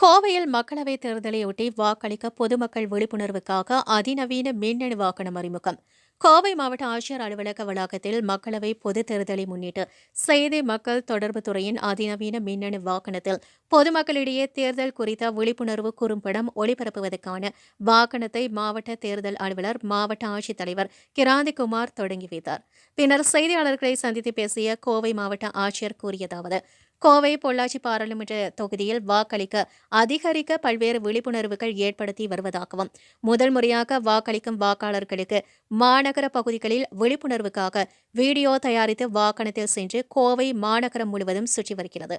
கோவையில் மக்களவைத் தேர்தலையொட்டி வாக்களிக்க பொதுமக்கள் விழிப்புணர்வுக்காக அதிநவீன மின்னணு வாகனம் அறிமுகம். கோவை மாவட்ட ஆட்சியர் அலுவலக வளாகத்தில் மக்களவை பொதுத் தேர்தலை முன்னிட்டு செய்தி மக்கள் தொடர்பு துறையின் அதிநவீன மின்னணு வாகனத்தில் பொதுமக்களிடையே தேர்தல் குறித்த விழிப்புணர்வு குறும்படம் ஒளிபரப்புவதற்கான வாகனத்தை மாவட்ட தேர்தல் அலுவலர் மாவட்ட ஆட்சித்தலைவர் கிராந்திகுமார் தொடங்கி வைத்தார். பின்னர் செய்தியாளர்களை சந்தித்து பேசிய கோவை மாவட்ட ஆட்சியர் கூறியதாவது கோவை பொள்ளாச்சி பாராளுமன்ற தொகுதியில் வாக்களிக்க அதிகரிக்க பல்வேறு விழிப்புணர்வுகள் ஏற்படுத்தி வருவதாகவும் முதல் முறையாக வாக்களிக்கும் வாக்காளர்களுக்கு மாநகர பகுதிகளில் விழிப்புணர்வுக்காக வீடியோ தயாரித்து வாகனத்தில் சென்று கோவை மாநகரம் முழுவதும் சுற்றி வருகிறது.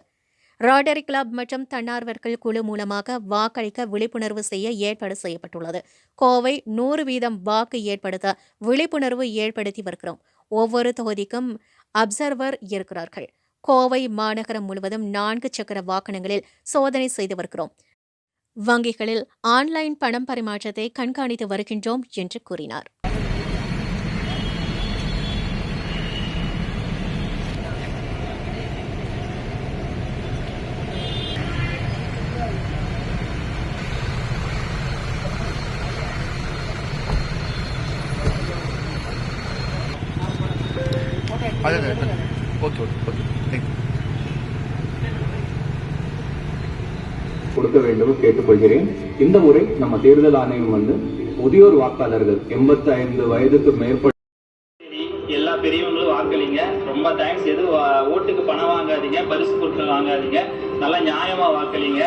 ராட்டரி கிளப் மற்றும் தன்னார்வர்கள் குழு மூலமாக வாக்களிக்க விழிப்புணர்வு செய்ய ஏற்பாடு செய்யப்பட்டுள்ளது. கோவை நூறு வீதம் வாக்கு ஏற்படுத்த விழிப்புணர்வு ஏற்படுத்தி வருகிறோம். ஒவ்வொரு தொகுதிக்கும் அப்சர்வர் இருக்கிறார்கள். கோவை மாநகரம் முழுவதும் நான்கு சக்கர வாகனங்களில் சோதனை செய்து வருகிறோம். வங்கிகளில் ஆன்லைன் பணம் பரிமாற்றத்தை கண்காணித்து வருகின்றோம் என்று கூறினார். அது ஓகே ஓகே ஓகே கொடுக்க வேண்டும் கேட்டுக்கொள்கிறேன். இந்த முறை நம்ம தேர்தல் ஆணையம் வந்து முதியோர் வாக்காளர்கள் எண்பத்தி ஐந்து வயதுக்கு மேற்பட்ட எல்லா பெரியவங்களும் வாக்களிங்க. ரொம்ப தேங்க்ஸ் எது ஓட்டுக்கு பணம் வாங்காதீங்க. பரிசு பொருட்கள் வாங்காதீங்க. நல்லா நியாயமா வாக்களிங்க.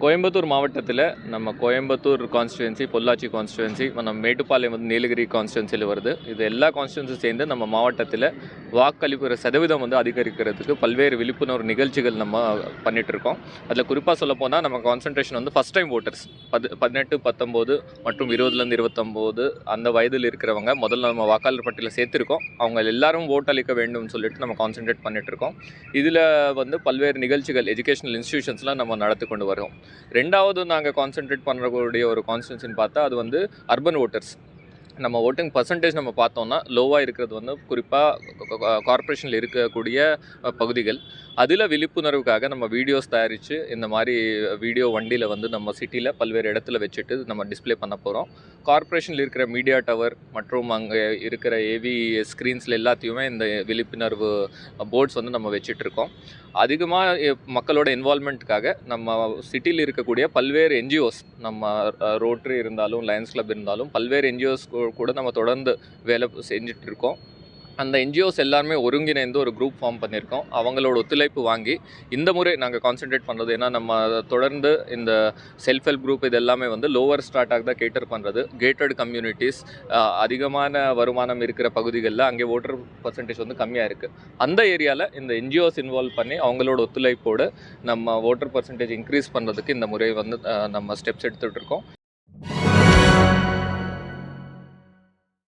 கோயம்புத்தூர் மாவட்டத்தில் நம்ம கோயம்புத்தூர் கான்ஸ்டுவன்சி பொள்ளாச்சி கான்ஸ்டுவன்சி நம்ம மேட்டுப்பாளையம் வந்து நீலகிரி கான்ஸ்டுவன்சியில் வருது. இது எல்லா கான்ஸ்டுவன்சி சேர்ந்து நம்ம மாவட்டத்தில் வாக்களிப்புற சதவீதம் வந்து அதிகரிக்கிறதுக்கு பல்வேறு விழிப்புணர்வு நிகழ்ச்சிகள் நம்ம பண்ணிகிட்ருக்கோம் அதில் குறிப்பாக சொல்ல போனால் நம்ம கான்சன்ட்ரேஷன் வந்து ஃபஸ்ட் டைம் ஓட்டர்ஸ் பது பதினெட்டு பத்தொம்போது மற்றும் இருபதுலேருந்து இருபத்தொம்போது அந்த வயதில் இருக்கிறவங்க முதல்ல நம்ம வாக்காளர் பட்டியலில் சேர்த்துருக்கோம். அவங்க எல்லாரும் ஓட்டளிக்க வேண்டும்னு சொல்லிட்டு நம்ம கான்சென்ட்ரேட் பண்ணிகிட்ருக்கோம் இதில் வந்து பல்வேறு நிகழ்ச்சிகள் எஜுகேஷனல் இன்ஸ்டியூஷன்ஸ்லாம் நம்ம நடத்தி கொண்டு வரோம் ரெண்டாவது நாங்கள் கான்சென்ட்ரேட் பண்ணக்கூடிய ஒரு கான்ஸ்டன்சின்னு பார்த்தா அது வந்து அர்பன் ஓட்டர்ஸ் நம்ம ஓட்டிங் பர்சன்டேஜ் நம்ம பார்த்தோம்னா லோவாக இருக்கிறது வந்து குறிப்பாக கார்ப்பரேஷனில் இருக்கக்கூடிய பகுதிகள். அதில் விழிப்புணர்வுக்காக நம்ம வீடியோஸ் தயாரித்து இந்த மாதிரி வீடியோ வண்டியில் வந்து நம்ம சிட்டியில் பல்வேறு இடத்துல வச்சுட்டு நம்ம டிஸ்ப்ளே பண்ண போகிறோம் கார்ப்பரேஷனில் இருக்கிற மீடியா டவர் மற்றும் அங்கே இருக்கிற ஏவி ஸ்க்ரீன்ஸில் எல்லாத்தையுமே இந்த விழிப்புணர்வு போர்ட்ஸ் வந்து நம்ம வச்சிட்ருக்கோம் அதிகமாக மக்களோட இன்வால்மெண்ட்டுக்காக நம்ம சிட்டியில் இருக்கக்கூடிய பல்வேறு என்ஜிஓஸ் நம்ம ரோட்ரி இருந்தாலும் லயன்ஸ் கிளப் இருந்தாலும் பல்வேறு என்ஜிஓஸ் கூட நம்ம தொடர்ந்து வேலை செஞ்சுட்டு இருக்கோம் அந்த என்ஜிஓஸ் எல்லாருமே ஒருங்கிணைந்து ஒரு குரூப் ஃபார்ம் பண்ணியிருக்கோம். அவங்களோட ஒத்துழைப்பு வாங்கி இந்த முறை நாங்கள் கான்சென்ட்ரேட் பண்ணுறது ஏன்னா நம்ம தொடர்ந்து இந்த செல்ஃப் ஹெல்ப் குரூப் இது எல்லாமே வந்து லோவர் ஸ்டார்ட்டாக தான் கேட்டர் பண்ணுறது கேட்டட் கம்யூனிட்டிஸ் அதிகமான வருமானம் இருக்கிற பகுதிகளில் அங்கே ஓட்டர் பர்சன்டேஜ் வந்து கம்மியாக இருக்குது அந்த ஏரியாவில் இந்த என்ஜிஓஸ் இன்வால்வ் பண்ணி அவங்களோட ஒத்துழைப்போடு நம்ம ஓட்டர் பர்சன்டேஜ் இன்க்ரீஸ் பண்ணுறதுக்கு இந்த முறை வந்து நம்ம ஸ்டெப்ஸ் எடுத்துகிட்டு இருக்கோம்